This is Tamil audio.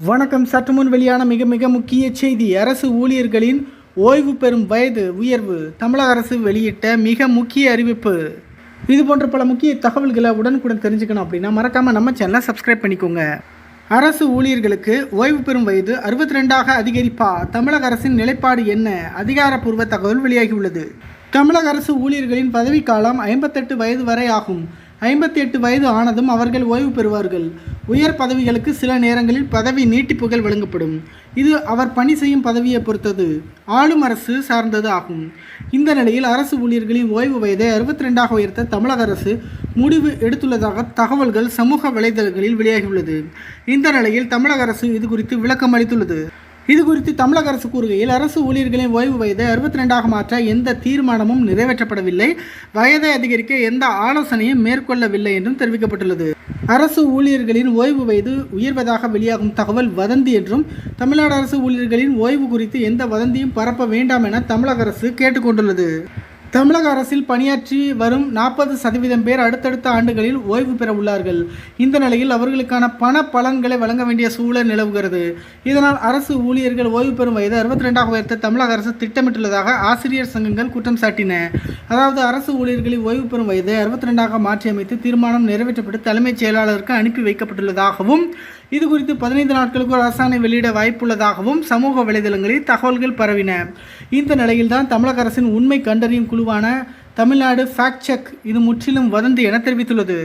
வணக்கம். சற்றுமுன் வெளியான மிக மிக முக்கிய செய்தி. அரசு ஊழியர்களின் ஓய்வு பெறும் வயது உயர்வு தமிழக அரசு வெளியிட்ட மிக முக்கிய அறிவிப்பு. இது போன்ற பல முக்கிய தகவல்களை உடனுக்குடன் தெரிஞ்சுக்கணும் அப்படின்னா மறக்காமல் நம்ம சேனலை சப்ஸ்கிரைப் பண்ணிக்கோங்க. அரசு ஊழியர்களுக்கு ஓய்வு பெறும் வயது அறுபத்தி ரெண்டாக அதிகரிப்பா? தமிழக அரசின் நிலைப்பாடு என்ன? அதிகாரப்பூர்வ தகவல் வெளியாகியுள்ளது. தமிழக அரசு ஊழியர்களின் பதவிக்காலம் ஐம்பத்தெட்டு வயது வரை ஆகும். ஐம்பத்தி எட்டு வயது ஆனதும் அவர்கள் ஓய்வு பெறுவார்கள். உயர் பதவிகளுக்கு சில நேரங்களில் பதவி நீட்டிப்புகள் வழங்கப்படும். இது அவர் பணி செய்யும் பதவியை பொறுத்தது. ஆளும் அரசு சார்ந்தது ஆகும். இந்த நிலையில் அரசு ஊழியர்களின் ஓய்வு வயதை அறுபத்தி ரெண்டாக உயர்த்த தமிழக அரசு முடிவு எடுத்துள்ளதாக தகவல்கள் சமூக வலைதளங்களில் வெளியாகியுள்ளது. இந்த நிலையில் தமிழக அரசு இது குறித்து விளக்கம் அளித்துள்ளது. இது குறித்து தமிழக அரசு கூறுகையில் அரசு ஊழியர்களின் ஓய்வு வயதை அறுபத்தி ரெண்டாக மாற்ற எந்த தீர்மானமும் நிறைவேற்றப்படவில்லை. வயதை அதிகரிக்க எந்த ஆலோசனையும் மேற்கொள்ளவில்லை என்றும் தெரிவிக்கப்பட்டுள்ளது. அரசு ஊழியர்களின் ஓய்வு வயது உயர்வதாக வெளியாகும் தகவல் வதந்தி என்றும் தமிழ்நாடு அரசு ஊழியர்களின் ஓய்வு குறித்து எந்த வதந்தியும் பரப்ப வேண்டாம் என தமிழக அரசு கேட்டுக்கொண்டுள்ளது. தமிழக அரசில் பணியாற்றி வரும் நாற்பது சதவீதம் பேர் அடுத்தடுத்த ஆண்டுகளில் ஓய்வு பெற உள்ளார்கள். இந்த நிலையில் அவர்களுக்கான பண பலன்களை வழங்க வேண்டிய சூழல் நிலவுகிறது. இதனால் அரசு ஊழியர்கள் ஓய்வு பெறும் வயது அறுபத்தி ரெண்டாக உயர்த்த தமிழக அரசு திட்டமிட்டுள்ளதாக ஆசிரியர் சங்கங்கள் குற்றம் சாட்டின. அதாவது அரசு ஊழியர்களின் ஓய்வு பெறும் வயது அறுபத்தி ரெண்டாக மாற்றியமைத்து தீர்மானம் நிறைவேற்றப்பட்டு தலைமைச் செயலாளருக்கு அனுப்பி வைக்கப்பட்டுள்ளதாகவும் இது குறித்து பதினைந்து நாட்களுக்கு ஒரு அரசாணை வெளியிட வாய்ப்புள்ளதாகவும் சமூக வலைதளங்களில் தகவல்கள் பரவின. இந்த நிலையில்தான் தமிழக அரசின் உண்மை கண்டறியும் குழுவான தமிழ்நாடு ஃபேக்ட் செக் இது முற்றிலும் வதந்தி என தெரிவித்துள்ளது.